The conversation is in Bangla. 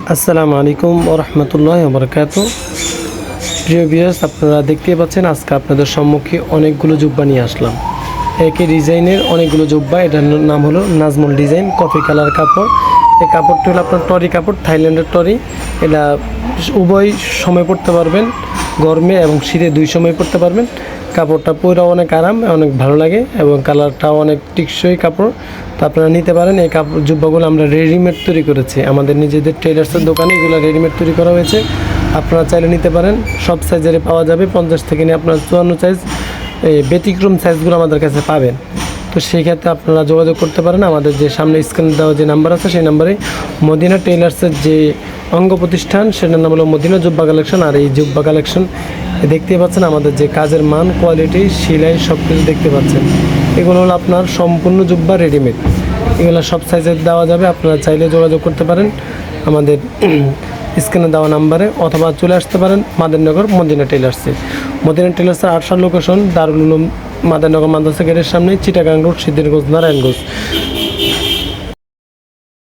আসসালামু আলাইকুম রহমতুল্লাহ বরকাত প্রিয় বিয়াস আপনারা দেখতেই পাচ্ছেন আজকে আপনাদের সম্মুখে অনেকগুলো জুব্বা নিয়ে আসলাম। একই ডিজাইনের অনেকগুলো জুব্বা, এটার নাম হলো নাজমুল ডিজাইন, কফি কালার কাপড়। এই কাপড়টি হলো আপনার টরি কাপড়, থাইল্যান্ডের টরি। এটা উভয় সময় পরতে পারবেন, গরমে এবং শীতে দুই সময় পরতে পারবেন। কাপড়টা পরে অনেক আরাম, অনেক ভালো লাগে এবং কালারটাও অনেক টিকসই কাপড়। তো আপনারা নিতে পারেন, এই কাপড় জুব্বাগুলো আমরা রেডিমেড তৈরি করেছি। আমাদের নিজেদের টেলার্সের দোকানে এগুলো রেডিমেড তৈরি করা হয়েছে। আপনারা চাইলে নিতে পারেন, সব সাইজের পাওয়া যাবে, পঞ্চাশ থেকে নিয়ে আপনার চুয়ান্ন সাইজ এই ব্যতিক্রম সাইজগুলো আমাদের কাছে পাবেন। তো সেই ক্ষেত্রে আপনারা যোগাযোগ করতে পারেন, আমাদের যে সামনে স্ক্রিনে দেওয়া যে নাম্বার আছে, সেই নাম্বারে মদিনা টেলার্সের যে অঙ্গ প্রতিষ্ঠান, সেটার নাম হলো মদিনা জুব্বা কালেকশন আর এই জুব্বা কালেকশন দেখতে পাচ্ছেন আমাদের যে কাজের মান কোয়ালিটি সেলাই সব কিছু দেখতে পাচ্ছেন। এগুলো হলো আপনার সম্পূর্ণ জুব্বা রেডিমেড এগুলো সব সাইজের দেওয়া যাবে, আপনারা চাইলে যোগাযোগ করতে পারেন আমাদের স্ক্রিনে দেওয়া নাম্বারে, অথবা চলে আসতে পারেন মাদারনগর মদিনা টেলার্সে মদিনা টেলার্সের আটশো লোকেশন দারুল মাদারনগর মাদ্রাসা গেটের সামনে, চিটাগাং রোড, সিদ্ধিরগঞ্জ, নারায়ণগঞ্জ।